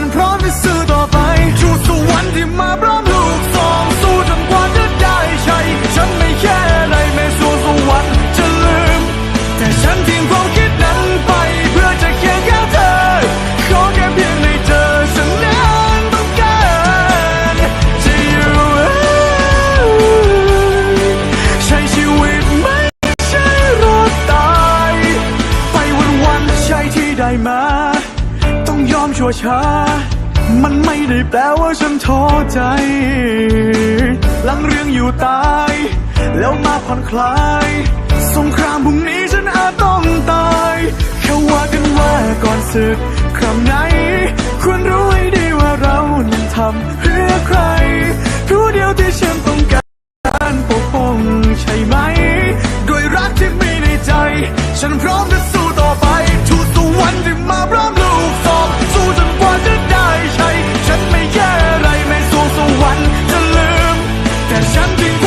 น่ช้า มันไม่ได้แปลว่าฉันท้อใจ ลังเรื่องอยู่ตาย แล้วมาผ่อนคลาย สงครามพรุ่งนี้ฉันอาจต้องตายเขาว่ากันว่าก่อนศึกครั้งไหน ควรรู้ให้ดีว่าเรานั้นทำเพื่อใครรู้เดียวที่ฉัน チャ。